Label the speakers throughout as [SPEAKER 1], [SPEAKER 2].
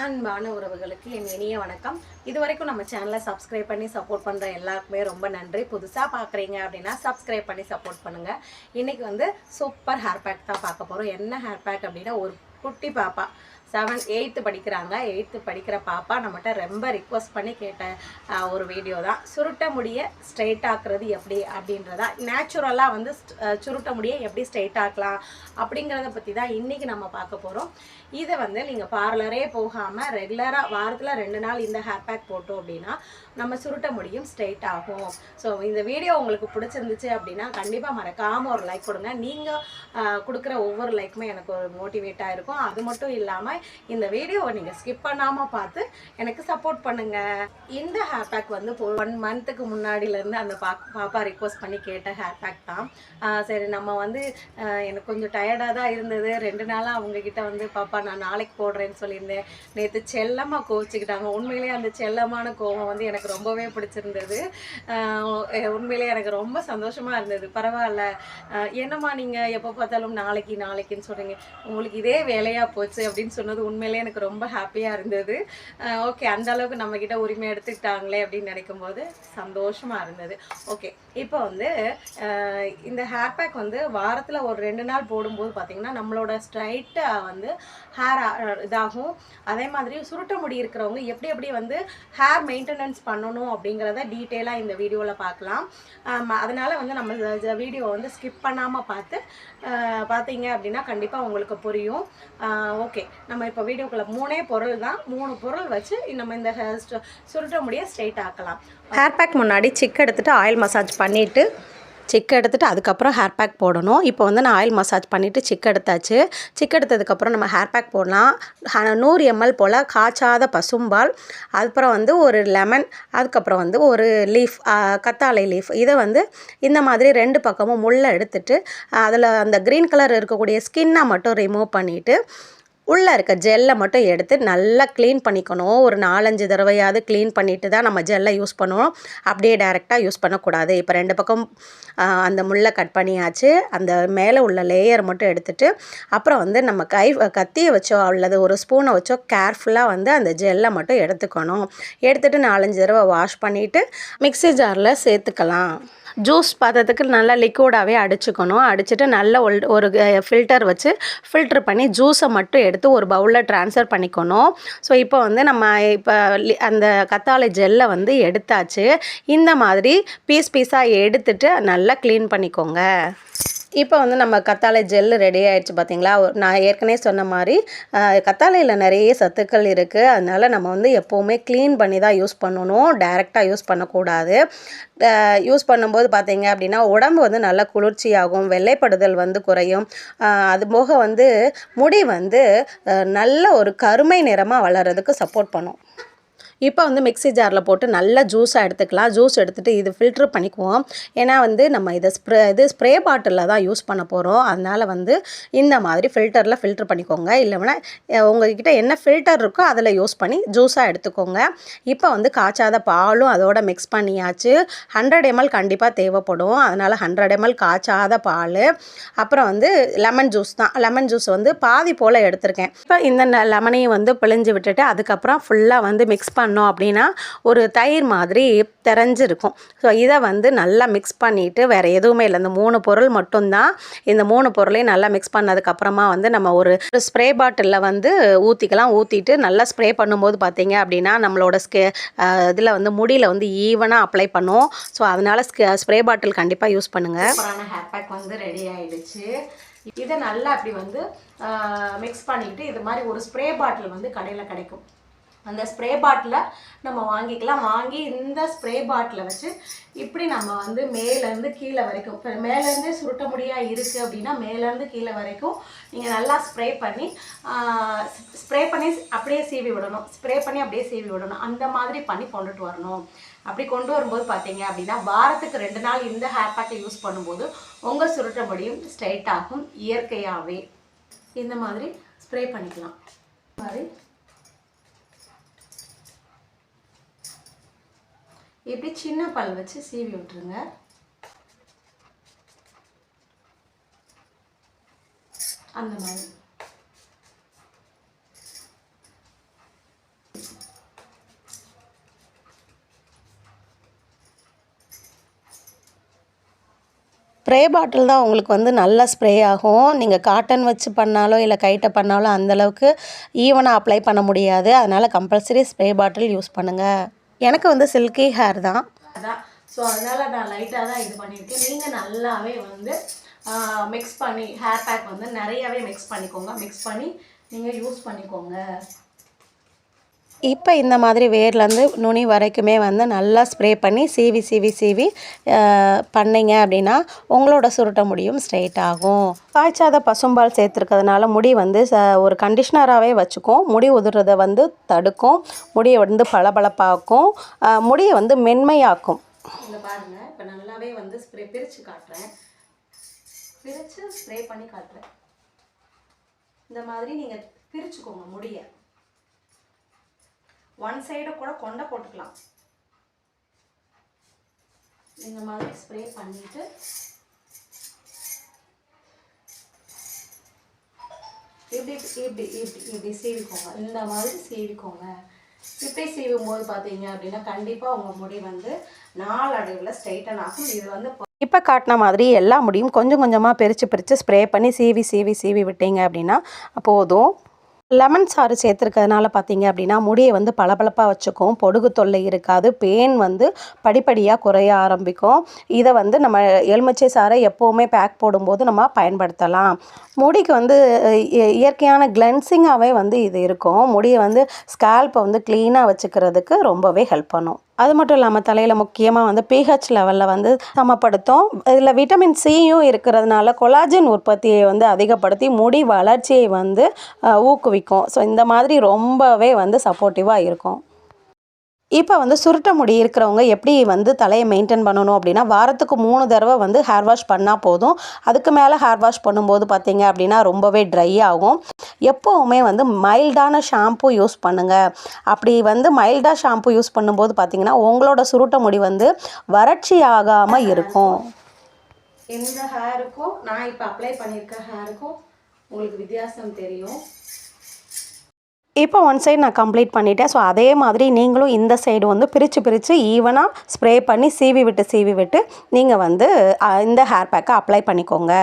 [SPEAKER 1] அன்பான உறவுகளுக்கு என் இனிய வணக்கம். இது வரைக்கும் நம்ம சேனலை சப்ஸ்கிரைப் பண்ணி சப்போர்ட் பண்ணுற எல்லாருக்குமே ரொம்ப நன்றி. புதுசாக பார்க்குறீங்க அப்படின்னா சப்ஸ்கிரைப் பண்ணி சப்போர்ட் பண்ணுங்கள் இன்றைக்கி வந்து சூப்பர் ஹேர் பேக் தான் பார்க்க போகிறோம் என்ன ஹேர் பேக் அப்படின்னா ஒரு குட்டி பாப்பா. செவன் எயித்து படிக்கிறாங்க. எயித்து படிக்கிற பாப்பா நம்மகிட்ட ரொம்ப ரிக்வஸ்ட் பண்ணி கேட்ட ஒரு வீடியோ தான். சுருட்ட முடிய ஸ்ட்ரைட் ஆக்குறது எப்படி அப்படின்றதா. நேச்சுரலாக வந்து சுருட்ட முடிய எப்படி ஸ்ட்ரைட் ஆக்கலாம் அப்படிங்கிறத பற்றி தான் இன்றைக்கி நம்ம பார்க்க போகிறோம் இதை வந்து நீங்கள் பார்லரே போகாமல் ரெகுலராக வாரத்தில் ரெண்டு நாள் இந்த ஹேர் பேக் போட்டோம் அப்படின்னா நம்ம சுருட்ட முடியும் ஸ்ட்ரைட் ஆகும். ஸோ இந்த வீடியோ உங்களுக்கு பிடிச்சிருந்துச்சு அப்படின்னா கண்டிப்பாக மறக்காமல் ஒரு லைக் கொடுங்க. நீங்கள் கொடுக்குற ஒவ்வொரு லைக்குமே எனக்கு ஒரு மோட்டிவேட்டாக இருக்கும். அது மட்டும் இல்லாமல் இந்த வீடியோவை நீங்கள் ஸ்கிப் பண்ணாமல் பார்த்து எனக்கு சப்போர்ட் பண்ணுங்கள் இந்த ஹேர் பேக் வந்து ஒன் மந்த்துக்கு முன்னாடியிலேருந்து அந்த பா பாப்பா ரிக்வஸ்ட் பண்ணி கேட்ட ஹேர் பேக் தான். சரி நம்ம வந்து எனக்கு கொஞ்சம் டயர்டாக தான் இருந்தது. ரெண்டு நாளாக அவங்கக்கிட்ட வந்து பாப்பா நான் நாளைக்கு போடுறேன்னு சொல்லியிருந்தேன். நேற்று செல்லமாக கோவிச்சுக்கிட்டாங்க. உண்மையிலேயே அந்த செல்லமான கோவம் வந்து எனக்கு ரொம்பவே பிடிச்சிருந்தது. உண்மையிலே உண்மையிலேயே எனக்கு ரொம்ப சந்தோஷமாக இருந்தது. பரவாயில்ல. என்னம்மா நீங்கள் எப்போ பார்த்தாலும் நாளைக்கு நாளைக்குன்னு சொல்கிறீங்க உங்களுக்கு இதே வேலையாக போச்சு அப்படின்னு சொன்னது உண்மையிலேயே எனக்கு ரொம்ப ஹாப்பியாக இருந்தது. ஓகே அந்த அளவுக்கு நம்மக்கிட்ட உரிமை எடுத்துக்கிட்டாங்களே அப்படின்னு நினைக்கும் போது சந்தோஷமாக இருந்தது. ஓகே இப்போ வந்து இந்த ஹேர் பேக் வந்து வாரத்தில் ஒரு ரெண்டு நாள் போடும்போது பார்த்தீங்கன்னா நம்மளோட ஸ்ட்ரைட்டாக வந்து ஹேர் இதாகும். அதே மாதிரி சுருட்ட முடி இருக்கிறவங்க எப்படி எப்படி வந்து ஹேர் மெயின்டெனன்ஸ் பண்ணணும் அப்படிங்கிறத டீட்டெயிலாக இந்த வீடியோவில் பார்க்கலாம் அதனால் வந்து நம்ம வீடியோ வந்து ஸ்கிப் பண்ணாமல் பார்த்து பார்த்தீங்க அப்படின்னா கண்டிப்பாக உங்களுக்கு புரியும். ஓகே நம்ம இப்போ வீடியோக்குள்ள மூணே பொருள் தான். மூணு பொருள் வச்சு நம்ம இந்த சுருட்ட முடிய ஸ்ட்ரைட் ஆக்கலாம்.
[SPEAKER 2] ஹேர் பேக் முன்னாடி சிக் எடுத்துட்டு ஆயில் மசாஜ் பண்ணிவிட்டு சிக் எடுத்துகிட்டு அதுக்கப்புறம் ஹேர் பேக் போடணும். இப்போ வந்து நான் ஆயில் மசாஜ் பண்ணிவிட்டு சிக் எடுத்தாச்சு. சிக் எடுத்ததுக்கப்புறம் நம்ம ஹேர் பேக் போடலாம். நூறு எம்எல் போல் காய்ச்சாத பசும்பால். அதுக்கப்புறம் வந்து ஒரு லெமன் அதுக்கப்புறம் வந்து ஒரு லீஃப் கத்தாழை லீஃப் இதை வந்து இந்த மாதிரி ரெண்டு பக்கமும் முள்ளை எடுத்துட்டு அதில் அந்த க்ரீன் கலர் இருக்கக்கூடிய ஸ்கின்னை மட்டும் ரிமூவ் பண்ணிவிட்டு உள்ளே இருக்க ஜெல்லை மட்டும் எடுத்து நல்லா க்ளீன் பண்ணிக்கணும். ஒரு நாலஞ்சு தடவையாவது க்ளீன் பண்ணிவிட்டு தான் நம்ம ஜெல்லை யூஸ் பண்ணுவோம் அப்படியே டைரெக்டாக யூஸ் பண்ணக்கூடாது. இப்போ ரெண்டு பக்கம் அந்த முள்ளை கட் பண்ணியாச்சு. அந்த மேலே உள்ள லேயர் மட்டும் எடுத்துகிட்டு அப்புறம் வந்து நம்ம கை கத்தியை வச்சோ அல்லது ஒரு ஸ்பூனை வச்சோ கேர்ஃபுல்லாக வந்து அந்த ஜெல்லை மட்டும் எடுத்துக்கணும். எடுத்துகிட்டு நாலஞ்சு தடவை வாஷ் பண்ணிவிட்டு மிக்ஸி ஜாரில் சேர்த்துக்கலாம். ஜூஸ் பாத்திரத்துக்கு நல்லா லிக்விடாகவே அடிச்சுக்கணும். அடிச்சுட்டு நல்ல ஒரு ஃபில்டர் வச்சு ஃபில்டர் பண்ணி ஜூஸை மட்டும் எடுத்து ஒரு பவுலில் ட்ரான்ஸ்ஃபர் பண்ணிக்கணும். ஸோ இப்போ வந்து நம்ம இப்போ லி- அந்த கத்தாழை ஜெல்லை வந்து எடுத்தாச்சு. இந்த மாதிரி பீஸ் பீஸாக எடுத்துட்டு நல்லா க்ளீன் பண்ணிக்கோங்க. இப்போ வந்து நம்ம கத்தாழை ஜெல் ரெடி ஆகிடுச்சு பார்த்தீங்களா நான் ஏற்கனவே சொன்ன மாதிரி கத்தாழையில் நிறைய சத்துக்கள் இருக்குது அதனால நம்ம வந்து எப்போவுமே க்ளீன் பண்ணி தான் யூஸ் பண்ணணும். டைரெக்டாக யூஸ் பண்ணக்கூடாது. யூஸ் பண்ணும்போது பார்த்தீங்க அப்படின்னா உடம்பு வந்து நல்லா குளிர்ச்சியாகும் வெள்ளைப்படுதல் வந்து குறையும். அது போக வந்து முடி வந்து நல்ல ஒரு கருமை நிறமாக வளர்கிறதுக்கு சப்போர்ட் பண்ணும். இப்போ வந்து மிக்ஸி ஜாரில் போட்டு நல்லா ஜூஸாக எடுத்துக்கலாம். ஜூஸ் எடுத்துகிட்டு இது ஃபில்ட்ரு பண்ணிக்குவோம். ஏன்னா வந்து நம்ம இதை ஸ்ப்ரே இது ஸ்ப்ரே பாட்டிலில் தான் யூஸ் பண்ண போகிறோம் அதனால் வந்து இந்த மாதிரி ஃபில்டரில் ஃபில்ட்ரு பண்ணிக்கோங்க. இல்லைன்னா உங்கள்கிட்ட என்ன ஃபில்டர் இருக்கோ அதில் யூஸ் பண்ணி ஜூஸாக எடுத்துக்கோங்க. இப்போ வந்து காய்ச்சாத பாலும் அதோட மிக்ஸ் பண்ணியாச்சு. ஹண்ட்ரட் எம்எல் கண்டிப்பாக தேவைப்படும். அதனால் ஹண்ட்ரட் எம்எல் காய்ச்சாத பால். அப்புறம் வந்து லெமன் ஜூஸ் தான். லெமன் ஜூஸ் வந்து பாதி போல் எடுத்திருக்கேன். இப்போ இந்த லெமனையும் வந்து பிழிஞ்சு விட்டுட்டு அதுக்கப்புறம் ஃபுல்லாக வந்து மிக்ஸ் பண்ண பண்ணோம் அப்படின்னா ஒரு தயிர் மாதிரி தெரிஞ்சிருக்கும். ஸோ இதை வந்து நல்லா மிக்ஸ் பண்ணிவிட்டு வேறு எதுவுமே இல்லை. இந்த மூணு பொருள் மட்டும்தான். இந்த மூணு பொருளையும் நல்லா மிக்ஸ் பண்ணதுக்கப்புறமா வந்து நம்ம ஒரு ஸ்ப்ரே பாட்டிலில் வந்து ஊற்றிக்கலாம் ஊற்றிட்டு நல்லா ஸ்ப்ரே பண்ணும்போது பார்த்தீங்க அப்படின்னா நம்மளோட ஸ்கே இதில் வந்து முடியில் வந்து ஈவனாக அப்ளை பண்ணும் ஸோ அதனால் ஸ்ப்ரே பாட்டில் கண்டிப்பாக யூஸ் பண்ணுங்கள்
[SPEAKER 1] ஹேர் பேக் வந்து ரெடி ஆகிடுச்சு இதை நல்லா அப்படி வந்து மிக்ஸ் பண்ணிட்டு இது மாதிரி ஒரு ஸ்ப்ரே பாட்டில் வந்து கடையில் கிடைக்கும். அந்த ஸ்ப்ரே பாட்டிலை நம்ம வாங்கிக்கலாம். வாங்கி இந்த ஸ்ப்ரே பாட்டிலை வச்சு இப்படி நம்ம வந்து மேலேருந்து கீழே வரைக்கும் இப்போ மேலேருந்தே சுருட்ட முடியாக இருக்குது அப்படின்னா மேலேருந்து கீழே வரைக்கும் நீங்கள் நல்லா ஸ்ப்ரே பண்ணி ஸ்ப்ரே பண்ணி அப்படியே சீவி விடணும். ஸ்ப்ரே பண்ணி அப்படியே சீவி விடணும். அந்த மாதிரி பண்ணி கொண்டுட்டு வரணும். அப்படி கொண்டு வரும்போது பார்த்தீங்க அப்படின்னா வாரத்துக்கு ரெண்டு நாள் இந்த ஹேர் பேக்கை யூஸ் பண்ணும்போது உங்கள் சுருட்ட முடியும் ஸ்ட்ரைட் ஆகும் இயற்கையாகவே இந்த மாதிரி ஸ்ப்ரே பண்ணிக்கலாம். மாதிரி இப்படி சின்ன பல் வச்சு சீவி விட்டுருங்க. அந்த மாதிரி.
[SPEAKER 2] ஸ்ப்ரே பாட்டில் தான் உங்களுக்கு வந்து நல்லா ஸ்ப்ரே ஆகும். நீங்கள் காட்டன் வச்சு பண்ணாலோ இல்லை கைட்டை பண்ணாலோ அந்தளவுக்கு ஈவனாக அப்ளை பண்ண முடியாது. அதனால் கம்பல்சரி ஸ்ப்ரே பாட்டில் யூஸ் பண்ணுங்கள் எனக்கு வந்து சில்கி ஹேர் தான்.
[SPEAKER 1] அதான். ஸோ அதனால் நான் லைட்டாக தான் இது பண்ணியிருக்கேன். நீங்கள் நல்லாவே வந்து மிக்ஸ் பண்ணி ஹேர் பேக் வந்து நிறையாவே மிக்ஸ் பண்ணிக்கோங்க. மிக்ஸ் பண்ணி நீங்கள் யூஸ் பண்ணிக்கோங்க.
[SPEAKER 2] இப்போ இந்த மாதிரி வேர்லேருந்து நுனி வரைக்குமே வந்து நல்லா ஸ்ப்ரே பண்ணி சீவி சீவி சீவி பண்ணிங்க அப்படின்னா உங்களோட சுருட்ட முடியும் ஸ்ட்ரைட் ஆகும். காய்ச்சாத பசும்பால் சேர்த்துருக்கிறதுனால முடி வந்து ச- ஒரு கண்டிஷ்னராகவே வச்சுக்கும். முடி உதிர்றதை வந்து தடுக்கும். முடியை வந்து பளபளப்பாக்கும். முடியை வந்து மென்மையாக்கும்.
[SPEAKER 1] இங்க பாருங்க. இப்போ நல்லாவே வந்து ஸ்ப்ரே பிரித்து காட்டுறேன். பிரித்து ஸ்ப்ரே பண்ணி காட்டுறேன். இந்த மாதிரி நீங்கள் பிரிச்சுக்கோங்க முடிய. ஒன் சைடு கூட கொண்டை போட்டுக்கலாம். இந்த மாதிரி ஸ்ப்ரே பண்ணிட்டு இப்படி இப்படி இப்படி இப்படி சீவிக்கோங்க. இந்த மாதிரி சீவிக்கோங்க. இப்படி சீவும் போது பார்த்தீங்க அப்படின்னா கண்டிப்பாக உங்கள் முடி வந்து நாளடைவில் ஸ்ட்ரைட்டன் ஆகும். இது வந்து
[SPEAKER 2] இப்போ காட்டின மாதிரி எல்லா முடியும் கொஞ்சம் கொஞ்சமாக பிரித்து பிரித்து ஸ்ப்ரே பண்ணி சீவி சீவி சீவி விட்டீங்க அப்படின்னா போதும். லெமன் சாறு சேர்த்துருக்கிறதுனால பார்த்தீங்க அப்படின்னா முடியை வந்து பளபளப்பாக வச்சுக்கும் பொடுகு தொல்லை இருக்காது பேன் வந்து படிப்படியாக குறைய ஆரம்பிக்கும். இதை வந்து நம்ம எலுமிச்சை சாறை எப்போவுமே பேக் போடும்போது நம்ம பயன்படுத்தலாம். முடிக்கு வந்து இயற்கையான கிளென்சிங்காகவே வந்து இது இருக்கும். முடியை வந்து ஸ்கேல்ப்பை வந்து க்ளீனாக வச்சுக்கிறதுக்கு ரொம்பவே ஹெல்ப் பண்ணும். அது மட்டும் இல்லாமல் தலையில் முக்கியமாக வந்து பிஹெச் லெவலில் வந்து சமப்படுத்தும். இதில் விட்டமின் சியும் இருக்கிறதுனால கொலாஜின் உற்பத்தியை வந்து அதிகப்படுத்தி முடி வளர்ச்சியை வந்து ஊக்குவிக்கும். ஸோ இந்த மாதிரி ரொம்பவே வந்து சப்போர்ட்டிவாக இருக்கும். இப்போ வந்து சுருட்ட முடி இருக்கிறவங்க எப்படி வந்து தலையை மெயின்டைன் பண்ணணும் அப்படின்னா வாரத்துக்கு மூணு தடவை வந்து ஹேர் வாஷ் பண்ணால் போதும். அதுக்கு மேலே ஹேர் வாஷ் பண்ணும்போது பார்த்தீங்க அப்படின்னா ரொம்பவே ட்ரை ஆகும். எப்போவுமே வந்து மைல்டான ஷாம்பு யூஸ் பண்ணுங்கள் அப்படி வந்து மைல்டாக ஷாம்பு யூஸ் பண்ணும்போது பார்த்தீங்கன்னா உங்களோட சுருட்ட முடி வந்து வறட்சி ஆகாமல் இருக்கும்
[SPEAKER 1] இந்த ஹேருக்கும் நான் இப்போ அப்ளை பண்ணியிருக்க ஹேருக்கும் உங்களுக்கு வித்தியாசம் தெரியும்.
[SPEAKER 2] இப்போ ஒன் சைடு நான் கம்ப்ளீட் பண்ணிட்டேன். ஸோ அதே மாதிரி நீங்களும் இந்த சைடு வந்து பிரித்து பிரித்து ஈவனாக ஸ்ப்ரே பண்ணி சீவி விட்டு சீவி விட்டு நீங்கள் வந்து இந்த ஹேர் பேக்கை அப்ளை பண்ணிக்கோங்க.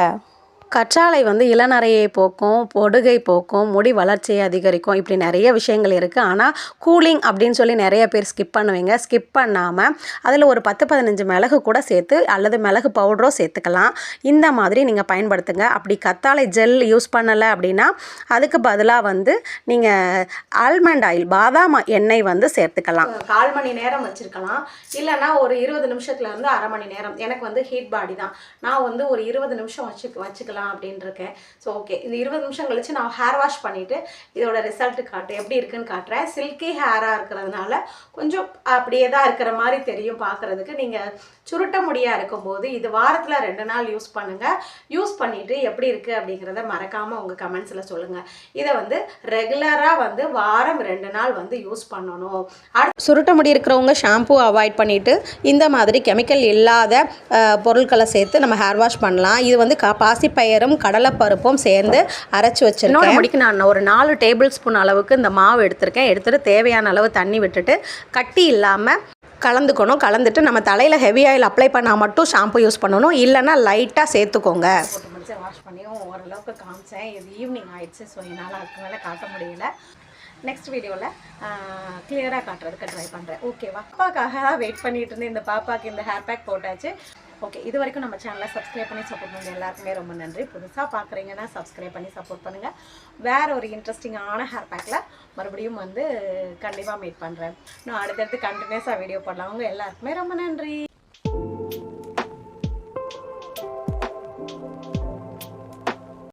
[SPEAKER 2] கற்றாழை வந்து இளநரையை போக்கும் பொடுகை போக்கும் முடி வளர்ச்சியை அதிகரிக்கும். இப்படி நிறைய விஷயங்கள் இருக்குது ஆனால் கூலிங் அப்படின்னு சொல்லி நிறைய பேர் ஸ்கிப் பண்ணுவீங்க. ஸ்கிப் பண்ணாமல் அதில் ஒரு பத்து பதினஞ்சு மிளகு கூட சேர்த்து அல்லது மிளகு பவுடரோ சேர்த்துக்கலாம். இந்த மாதிரி நீங்கள் பயன்படுத்துங்க. அப்படி கத்தாழை ஜெல் யூஸ் பண்ணலை அப்படின்னா அதுக்கு பதிலாக வந்து நீங்கள் ஆல்மண்ட் ஆயில் பாதாம் எண்ணெய் வந்து சேர்த்துக்கலாம்.
[SPEAKER 1] கால் மணி நேரம் வச்சுருக்கலாம். இல்லைன்னா ஒரு இருபது நிமிஷத்துலேருந்து அரை மணி நேரம். எனக்கு வந்து ஹீட் பாடி தான். நான் வந்து ஒரு இருபது நிமிஷம் வச்சு வச்சுக்கலாம் அப்படின்னு இருக்கேன் ஸோ ஓகே இந்த இருபது நிமிஷம் கழிச்சு நான் ஹேர் வாஷ் பண்ணிவிட்டு இதோட ரிசல்ட் காட்டு எப்படி இருக்குன்னு காட்டுறேன். சில்கி ஹேராக இருக்கிறதுனால கொஞ்சம் அப்படியே தான் இருக்கிற மாதிரி தெரியும் பார்க்குறதுக்கு நீங்கள் சுருட்ட முடியா இருக்கும்போது இது வாரத்தில் ரெண்டு நாள் யூஸ் பண்ணுங்கள் யூஸ் பண்ணிவிட்டு எப்படி இருக்குது அப்படிங்கிறத மறக்காமல் உங்கள் கமெண்ட்ஸில் சொல்லுங்கள் இதை வந்து ரெகுலராக வந்து வாரம் ரெண்டு நாள் வந்து யூஸ் பண்ணணும். அடுத்து
[SPEAKER 2] சுருட்ட முடி இருக்கிறவங்க ஷாம்பு அவாய்ட் பண்ணிவிட்டு இந்த மாதிரி கெமிக்கல் இல்லாத பொருட்களை சேர்த்து நம்ம ஹேர் வாஷ் பண்ணலாம். இது வந்து க பாசிப்பயிரும் கடலைப்பருப்பும் சேர்ந்து அரைச்சி வச்சிருக்கேன். முடிக்கு நான் ஒரு நாலு டேபிள் ஸ்பூன் அளவுக்கு இந்த மாவு எடுத்திருக்கேன். எடுத்துகிட்டு தேவையான அளவு தண்ணி விட்டுட்டு கட்டி இல்லாமல் கலந்துக்கணும். கலந்துட்டு நம்ம தலையில் ஹெவி ஆயில் அப்ளை பண்ணால் மட்டும் ஷாம்பு யூஸ் பண்ணணும். இல்லைன்னா லைட்டாக சேர்த்துக்கோங்க.
[SPEAKER 1] முடிச்சு வாஷ் பண்ணி ஓரளவுக்கு காமிச்சேன் இது ஈவினிங் ஆயிடுச்சு ஸோ என்னால் அதுக்கு மேலே காட்ட முடியல நெக்ஸ்ட் வீடியோவில் கிளியராக காட்டுறதுக்கு ட்ரை பண்ணுறேன் ஓகேவா பாப்பாக்காக தான் வெயிட் பண்ணிட்டு இருந்தேன் இந்த பாப்பாக்கு இந்த ஹேர் பேக் போட்டாச்சு. ஓகே இது வரைக்கும் நம்ம சேனலை சப்ஸ்கிரைப் பண்ணி சப்போர்ட் பண்ண எல்லாருக்குமே ரொம்ப நன்றி. புதுசாக பார்க்குறீங்கன்னா சப்ஸ்கிரைப் பண்ணி சப்போர்ட் பண்ணுங்கள் வேற ஒரு இன்ட்ரெஸ்டிங்கான ஹேர் பேக்கில் மறுபடியும் வந்து கண்டிப்பாக மீட் பண்ணுறேன் நான் அடுத்தடுத்து கண்டினியூஸாக வீடியோ பண்ணலாம் அவங்க எல்லாருக்குமே ரொம்ப நன்றி.